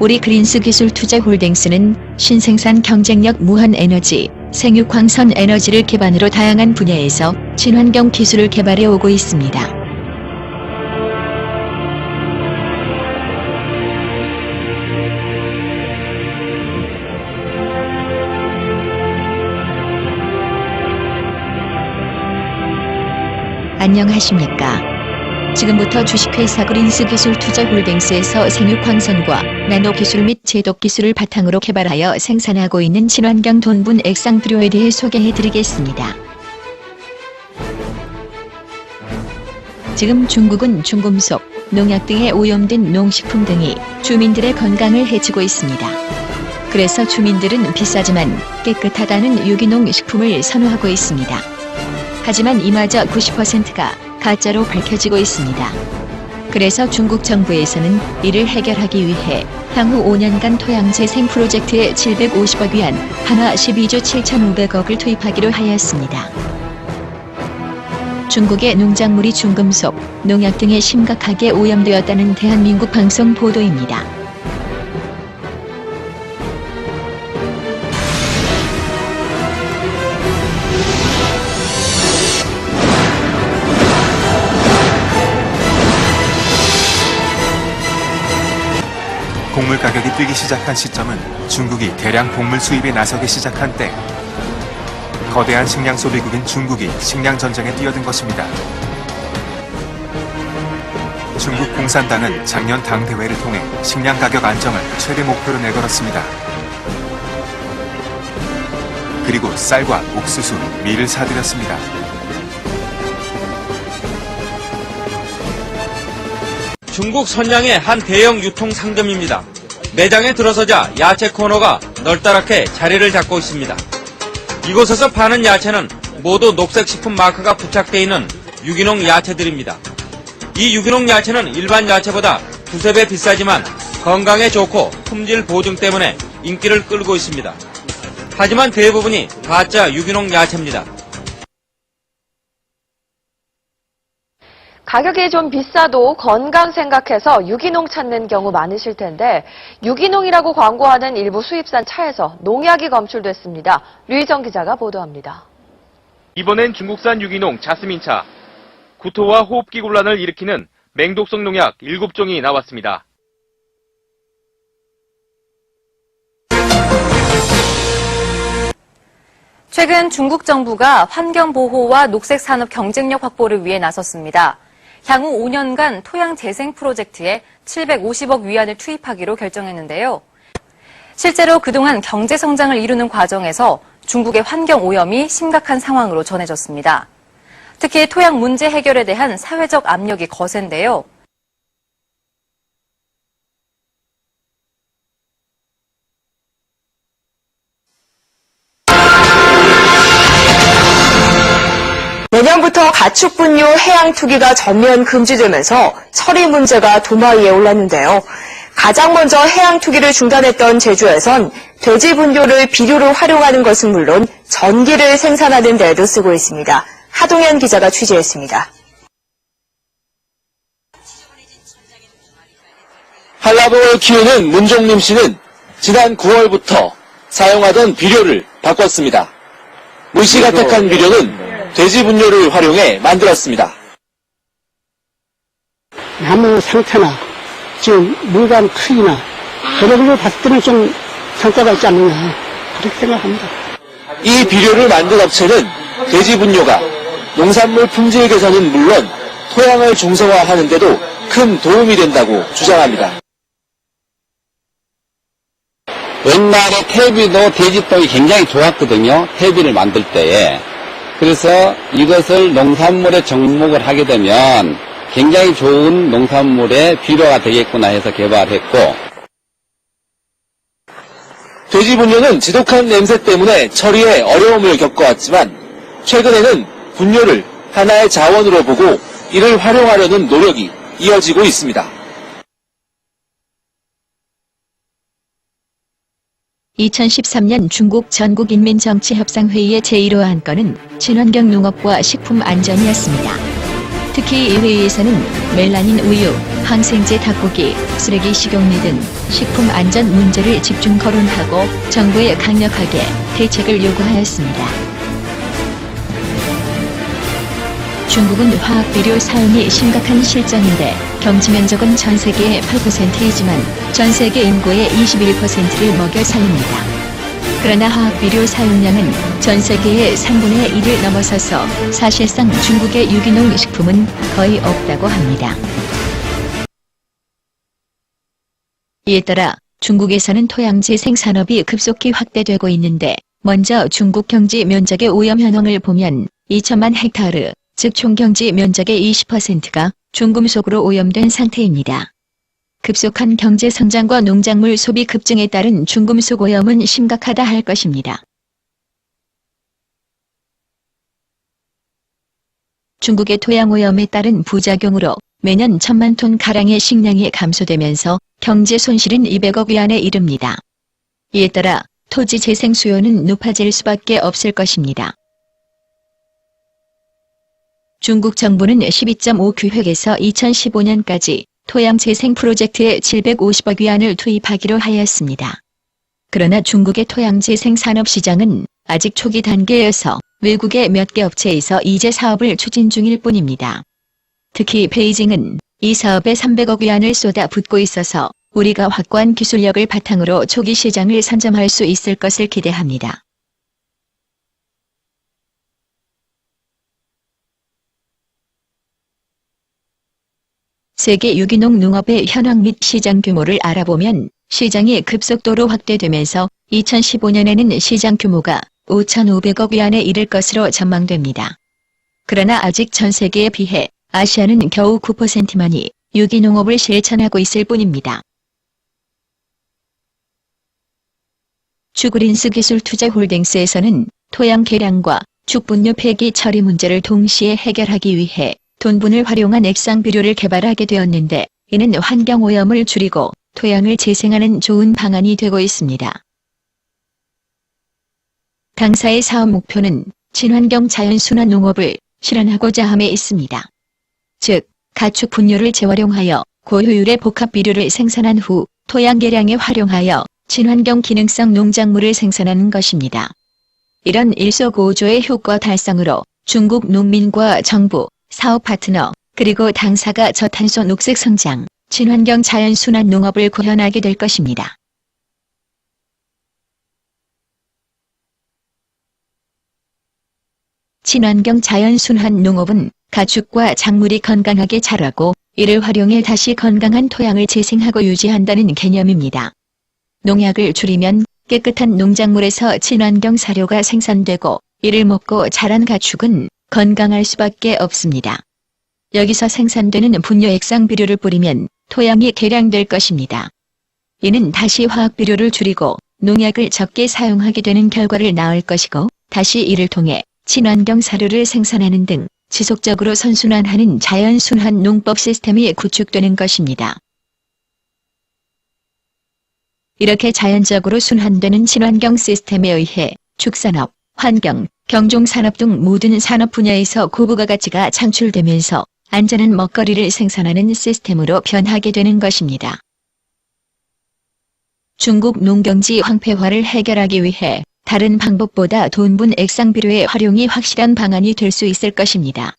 우리 그린스 기술 투자 홀딩스는 신생산 경쟁력 무한 에너지, 생육광선 에너지를 기반으로 다양한 분야에서 친환경 기술을 개발해 오고 있습니다. 안녕하십니까. 지금부터 주식회사 그린스 기술 투자 홀딩스에서 생육광선과 나노 기술 및 제독 기술을 바탕으로 개발하여 생산하고 있는 친환경 돈분 액상 비료에 대해 소개해 드리겠습니다. 지금 중국은 중금속, 농약 등에 오염된 농식품 등이 주민들의 건강을 해치고 있습니다. 그래서 주민들은 비싸지만 깨끗하다는 유기농 식품을 선호하고 있습니다. 하지만 이마저 90%가 가짜로 밝혀지고 있습니다. 그래서 중국 정부에서는 이를 해결하기 위해 향후 5년간 토양 재생 프로젝트에 750억 위안, 한화 12조 7,500억을 투입하기로 하였습니다. 중국의 농작물이 중금속, 농약 등에 심각하게 오염되었다는 대한민국 방송 보도입니다. 곡물 가격이 뛰기 시작한 시점은 중국이 대량 곡물 수입에 나서기 시작한 때 거대한 식량 소비국인 중국이 식량 전쟁에 뛰어든 것입니다. 중국 공산당은 작년 당 대회를 통해 식량 가격 안정을 최대 목표로 내걸었습니다. 그리고 쌀과 옥수수, 밀을 사들였습니다. 중국 선양의 한 대형 유통 상점입니다. 매장에 들어서자 야채 코너가 널따랗게 자리를 잡고 있습니다. 이곳에서 파는 야채는 모두 녹색 식품 마크가 부착되어 있는 유기농 야채들입니다. 이 유기농 야채는 일반 야채보다 두세 배 비싸지만 건강에 좋고 품질 보증 때문에 인기를 끌고 있습니다. 하지만 대부분이 가짜 유기농 야채입니다. 가격이 좀 비싸도 건강 생각해서 유기농 찾는 경우 많으실 텐데 유기농이라고 광고하는 일부 수입산 차에서 농약이 검출됐습니다. 류희정 기자가 보도합니다. 이번엔 중국산 유기농 자스민차. 구토와 호흡기 곤란을 일으키는 맹독성 농약 7종이 나왔습니다. 최근 중국 정부가 환경 보호와 녹색 산업 경쟁력 확보를 위해 나섰습니다. 향후 5년간 토양 재생 프로젝트에 750억 위안을 투입하기로 결정했는데요. 실제로 그동안 경제 성장을 이루는 과정에서 중국의 환경 오염이 심각한 상황으로 전해졌습니다. 특히 토양 문제 해결에 대한 사회적 압력이 거센데요. 내년부터 가축분유 해양 투기가 전면 금지되면서 처리 문제가 도마 위에 올랐는데요. 가장 먼저 해양 투기를 중단했던 제주에선 돼지 분유를 비료로 활용하는 것은 물론 전기를 생산하는 데도 쓰고 있습니다. 하동현 기자가 취재했습니다. 한라봉을 키우는 문종림 씨는 지난 9월부터 사용하던 비료를 바꿨습니다. 물씨가 택한 비료는 돼지 분뇨를 활용해 만들었습니다. 나무 상태나 지금 물감 크기나 여러 걸로 봤을 때는 좀 성과가 있지 않느냐 그렇게 생각합니다. 이 비료를 만든 업체는 돼지 분뇨가 농산물 품질 개선은 물론 토양을 중성화하는 데도 큰 도움이 된다고 주장합니다. 옛날에 퇴비도 돼지똥이 굉장히 좋았거든요. 퇴비를 만들 때에. 그래서 이것을 농산물에 접목을 하게 되면 굉장히 좋은 농산물의 비료가 되겠구나 해서 개발했고 돼지 분뇨는 지독한 냄새 때문에 처리에 어려움을 겪어왔지만 최근에는 분뇨를 하나의 자원으로 보고 이를 활용하려는 노력이 이어지고 있습니다. 2013년 중국 전국인민정치협상회의의 제1호 안건은 친환경 농업과 식품 안전이었습니다. 특히 이 회의에서는 멜라닌 우유, 항생제 닭고기, 쓰레기 식용유 등 식품 안전 문제를 집중 거론하고 정부에 강력하게 대책을 요구하였습니다. 중국은 화학 비료 사용이 심각한 실정인데 경지 면적은 전 세계의 8%이지만 전 세계 인구의 21%를 먹여 살립니다. 그러나 화학 비료 사용량은 전 세계의 3분의 1을 넘어서서 사실상 중국의 유기농 식품은 거의 없다고 합니다. 이에 따라 중국에서는 토양재생 산업이 급속히 확대되고 있는데 먼저 중국 경지 면적의 오염 현황을 보면 2천만 헥타르, 즉 총경지 면적의 20%가 중금속으로 오염된 상태입니다. 급속한 경제 성장과 농작물 소비 급증에 따른 중금속 오염은 심각하다 할 것입니다. 중국의 토양 오염에 따른 부작용으로 매년 천만 톤 가량의 식량이 감소되면서 경제 손실은 200억 위안에 이릅니다. 이에 따라 토지 재생 수요는 높아질 수밖에 없을 것입니다. 중국 정부는 12.5 규획에서 2015년까지 토양 재생 프로젝트에 750억 위안을 투입하기로 하였습니다. 그러나 중국의 토양 재생 산업 시장은 아직 초기 단계여서 외국의 몇 개 업체에서 이제 사업을 추진 중일 뿐입니다. 특히 베이징은 이 사업에 300억 위안을 쏟아 붓고 있어서 우리가 확고한 기술력을 바탕으로 초기 시장을 선점할 수 있을 것을 기대합니다. 세계 유기농 농업의 현황 및 시장 규모를 알아보면 시장이 급속도로 확대되면서 2015년에는 시장 규모가 5,500억 위안에 이를 것으로 전망됩니다. 그러나 아직 전 세계에 비해 아시아는 겨우 9%만이 유기농업을 실천하고 있을 뿐입니다. 추그린스 기술 투자 홀딩스에서는 토양 개량과 축분유 폐기 처리 문제를 동시에 해결하기 위해 돈분을 활용한 액상 비료를 개발하게 되었는데 이는 환경오염을 줄이고 토양을 재생하는 좋은 방안이 되고 있습니다. 당사의 사업 목표는 친환경 자연순환 농업을 실현하고자 함에 있습니다. 즉, 가축 분뇨를 재활용하여 고효율의 복합 비료를 생산한 후 토양 개량에 활용하여 친환경 기능성 농작물을 생산하는 것입니다. 이런 일석오조의 효과 달성으로 중국 농민과 정부, 사업 파트너, 그리고 당사가 저탄소 녹색 성장, 친환경 자연순환 농업을 구현하게 될 것입니다. 친환경 자연순환 농업은 가축과 작물이 건강하게 자라고 이를 활용해 다시 건강한 토양을 재생하고 유지한다는 개념입니다. 농약을 줄이면 깨끗한 농작물에서 친환경 사료가 생산되고 이를 먹고 자란 가축은 건강할 수밖에 없습니다. 여기서 생산되는 분뇨 액상 비료를 뿌리면 토양이 개량될 것입니다. 이는 다시 화학 비료를 줄이고 농약을 적게 사용하게 되는 결과를 낳을 것이고 다시 이를 통해 친환경 사료를 생산하는 등 지속적으로 선순환하는 자연순환 농법 시스템이 구축되는 것입니다. 이렇게 자연적으로 순환되는 친환경 시스템에 의해 축산업, 환경, 경종산업 등 모든 산업 분야에서 고부가 가치가 창출되면서 안전한 먹거리를 생산하는 시스템으로 변하게 되는 것입니다. 중국 농경지 황폐화를 해결하기 위해 다른 방법보다 돈분 액상비료의 활용이 확실한 방안이 될 수 있을 것입니다.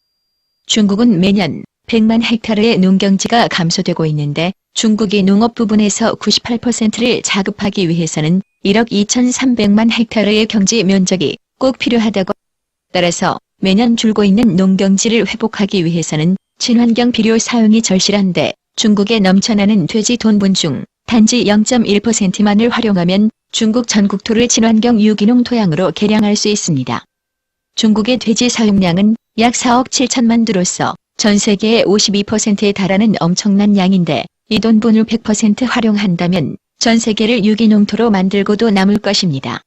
중국은 매년 100만 헥타르의 농경지가 감소되고 있는데 중국이 농업 부분에서 98%를 자급하기 위해서는 1억 2,300만 헥타르의 경지 면적이 꼭 필요하다고 따라서 매년 줄고 있는 농경지를 회복하기 위해서는 친환경 비료 사용이 절실한데 중국에 넘쳐나는 돼지 돈분 중 단지 0.1%만을 활용하면 중국 전국토를 친환경 유기농 토양으로 개량할 수 있습니다. 중국의 돼지 사용량은 약 4억 7천만 두로서 전 세계의 52%에 달하는 엄청난 양인데 이 돈분을 100% 활용한다면 전 세계를 유기농토로 만들고도 남을 것입니다.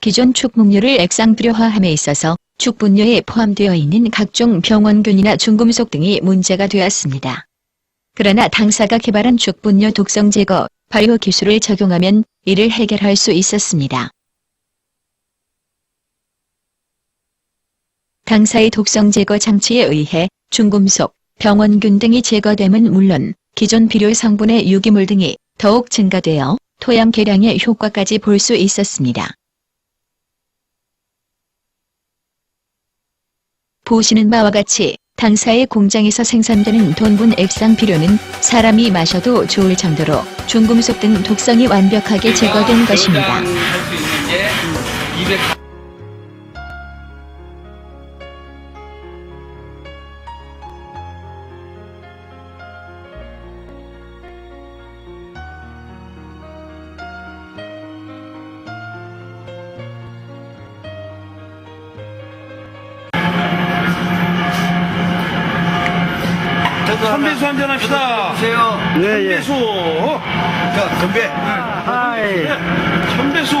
기존 축분류를 액상비료화함에 있어서 축분류에 포함되어 있는 각종 병원균이나 중금속 등이 문제가 되었습니다. 그러나 당사가 개발한 축분류 독성 제거, 바이오 기술을 적용하면 이를 해결할 수 있었습니다. 당사의 독성 제거 장치에 의해 중금속, 병원균 등이 제거됨은 물론 기존 비료 성분의 유기물 등이 더욱 증가되어 토양 개량의 효과까지 볼 수 있었습니다. 보시는 바와 같이 당사의 공장에서 생산되는 돈분 액상 비료는 사람이 마셔도 좋을 정도로 중금속 등 독성이 완벽하게 제거된 것입니다. 선배수 한잔 합시다. 주세요. 네, 예. 선배수. 자, 건배. 아이. 선배수.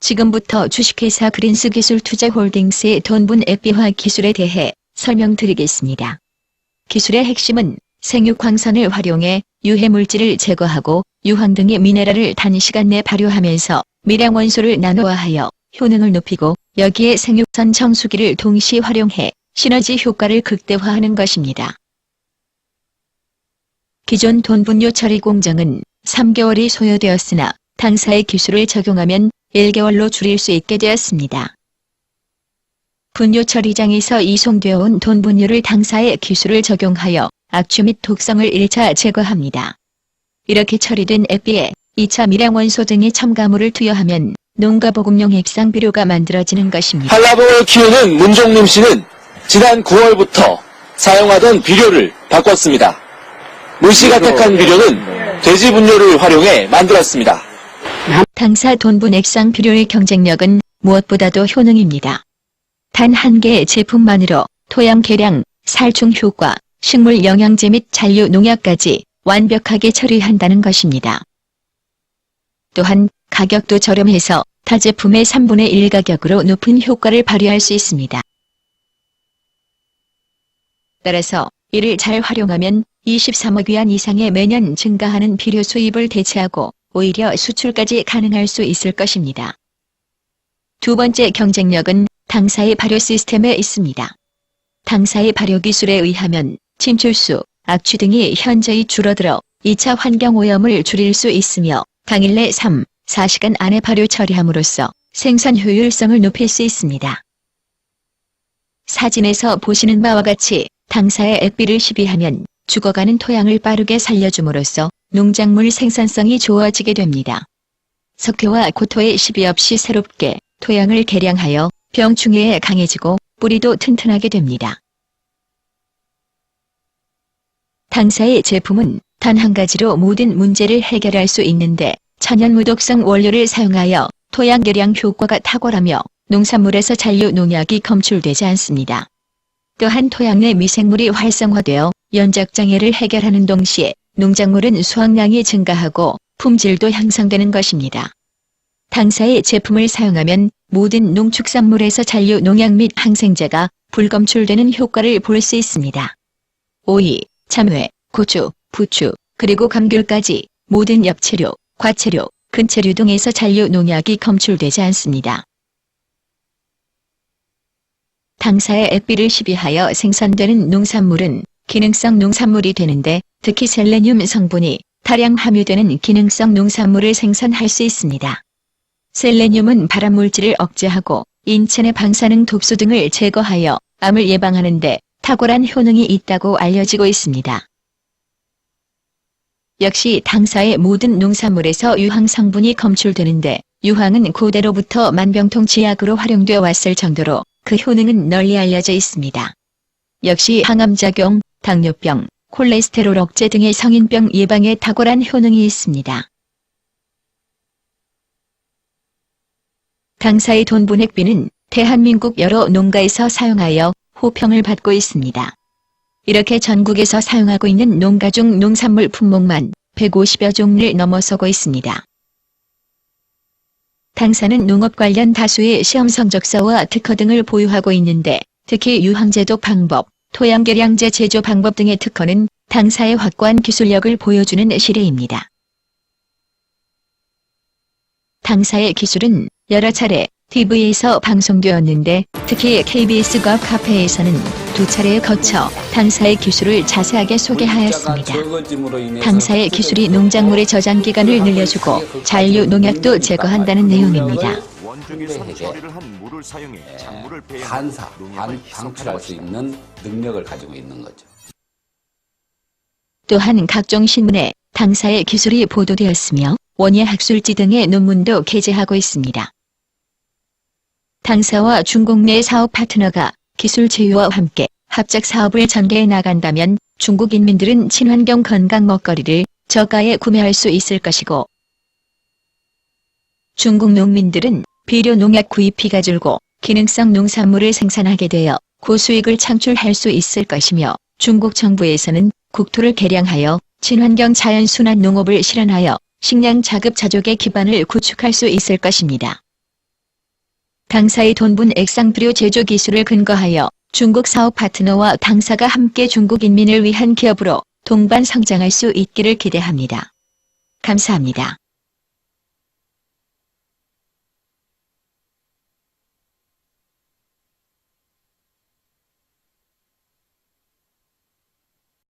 지금부터 주식회사 그린스 기술 투자 홀딩스의 돈분 앱비화 기술에 대해 설명드리겠습니다. 기술의 핵심은 생육광선을 활용해 유해 물질을 제거하고 유황 등의 미네랄을 단시간 내 발효하면서 미량 원소를 나노화하여 효능을 높이고 여기에 생육선 정수기를 동시 활용해 시너지 효과를 극대화하는 것입니다. 기존 돈 분뇨 처리 공정은 3개월이 소요되었으나 당사의 기술을 적용하면 1개월로 줄일 수 있게 되었습니다. 분뇨 처리장에서 이송되어 온 돈 분뇨를 당사의 기술을 적용하여 악취 및 독성을 1차 제거합니다. 이렇게 처리된 액비에 2차 미량 원소 등의 첨가물을 투여하면 농가보급용 액상 비료가 만들어지는 것입니다. 한라봉을 키우는 문종림 씨는 지난 9월부터 사용하던 비료를 바꿨습니다. 물씨가 택한 비료는 돼지 분뇨를 활용해 만들었습니다. 당사 돈분 액상 비료의 경쟁력은 무엇보다도 효능입니다. 단 한 개의 제품만으로 토양 개량, 살충 효과, 식물 영양제 및 잔류 농약까지 완벽하게 처리한다는 것입니다. 또한 가격도 저렴해서 타 제품의 3분의 1 가격으로 높은 효과를 발휘할 수 있습니다. 따라서 이를 잘 활용하면 23억 위안 이상의 매년 증가하는 비료 수입을 대체하고 오히려 수출까지 가능할 수 있을 것입니다. 두 번째 경쟁력은 당사의 발효 시스템에 있습니다. 당사의 발효 기술에 의하면 침출수, 악취 등이 현저히 줄어들어 2차 환경 오염을 줄일 수 있으며 당일 내 3, 4시간 안에 발효 처리함으로써 생산 효율성을 높일 수 있습니다. 사진에서 보시는 바와 같이 당사의 액비를 시비하면 죽어가는 토양을 빠르게 살려줌으로써 농작물 생산성이 좋아지게 됩니다. 석회와 고토의 시비 없이 새롭게 토양을 개량하여 병충해에 강해지고 뿌리도 튼튼하게 됩니다. 당사의 제품은 단 한 가지로 모든 문제를 해결할 수 있는데 천연 무독성 원료를 사용하여 토양 개량 효과가 탁월하며 농산물에서 잔류 농약이 검출되지 않습니다. 또한 토양 내 미생물이 활성화되어 연작장애를 해결하는 동시에 농작물은 수확량이 증가하고 품질도 향상되는 것입니다. 당사의 제품을 사용하면 모든 농축산물에서 잔류 농약 및 항생제가 불검출되는 효과를 볼 수 있습니다. 오이, 참외, 고추, 부추, 그리고 감귤까지 모든 엽채류, 과채류, 근채류 등에서 잔류 농약이 검출되지 않습니다. 당사의 액비를 시비하여 생산되는 농산물은 기능성 농산물이 되는데 특히 셀레늄 성분이 다량 함유되는 기능성 농산물을 생산할 수 있습니다. 셀레늄은 발암물질을 억제하고 인체 내 방사능 독소 등을 제거하여 암을 예방하는 데 탁월한 효능이 있다고 알려지고 있습니다. 역시 당사의 모든 농산물에서 유황 성분이 검출되는데 유황은 고대로부터 만병통 치약으로 활용되어 왔을 정도로 그 효능은 널리 알려져 있습니다. 역시 항암작용, 당뇨병, 콜레스테롤 억제 등의 성인병 예방에 탁월한 효능이 있습니다. 당사의 돈분액비는 대한민국 여러 농가에서 사용하여 호평을 받고 있습니다. 이렇게 전국에서 사용하고 있는 농가 중 농산물 품목만 150여 종을 넘어서고 있습니다. 당사는 농업 관련 다수의 시험 성적서와 특허 등을 보유하고 있는데 특히 유황제독 방법, 토양계량제 제조 방법 등의 특허는 당사의 확고한 기술력을 보여주는 시례입니다. 당사의 기술은 여러 차례 TV에서 방송되었는데 특히 KBS과 카페에서는 두 차례에 거쳐 당사의 기술을 자세하게 소개하였습니다. 당사의 기술이 농작물의 저장 기간을 늘려주고 잔류 농약도 제거한다는 내용입니다. 반사, 반, 방출할 수 있는 능력을 가지고 있는 거죠. 또한 각종 신문에 당사의 기술이 보도되었으며 원예 학술지 등의 논문도 게재하고 있습니다. 당사와 중국 내 사업 파트너가 기술 제휴와 함께 합작 사업을 전개해 나간다면 중국 인민들은 친환경 건강 먹거리를 저가에 구매할 수 있을 것이고 중국 농민들은 비료 농약 구입비가 줄고 기능성 농산물을 생산하게 되어 고수익을 창출할 수 있을 것이며 중국 정부에서는 국토를 개량하여 친환경 자연순환 농업을 실현하여 식량 자급 자족의 기반을 구축할 수 있을 것입니다. 당사의 돈분 액상비료 제조 기술을 근거하여 중국 사업 파트너와 당사가 함께 중국 인민을 위한 기업으로 동반 성장할 수 있기를 기대합니다. 감사합니다.